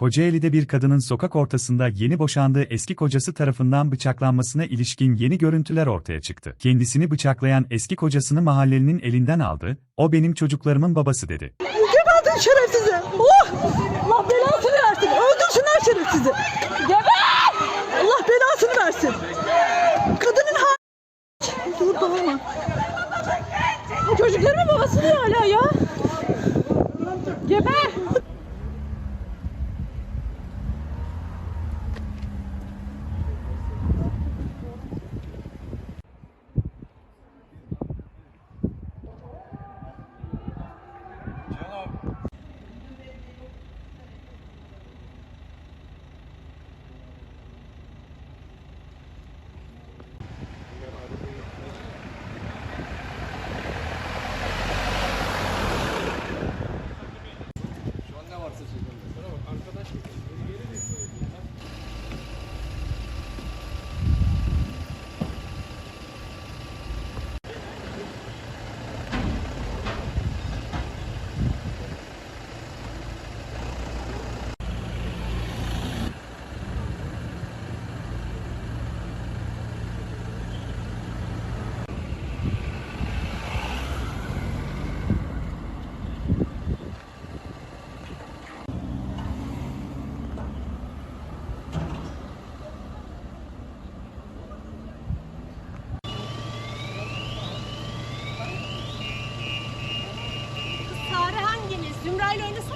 Kocaeli'de bir kadının sokak ortasında yeni boşandığı eski kocası tarafından bıçaklanmasına ilişkin yeni görüntüler ortaya çıktı. Kendisini bıçaklayan eski kocasını mahallenin elinden aldı, o benim çocuklarımın babası dedi. Geberdin şerefsizi! Oh! Allah belasını versin! Öldürsünler şerefsizi! Geber! Allah belasını versin! Kadının ha... Dur bağırma. Çocuklarımın babası diyor hala ya. Sırayla oynasana.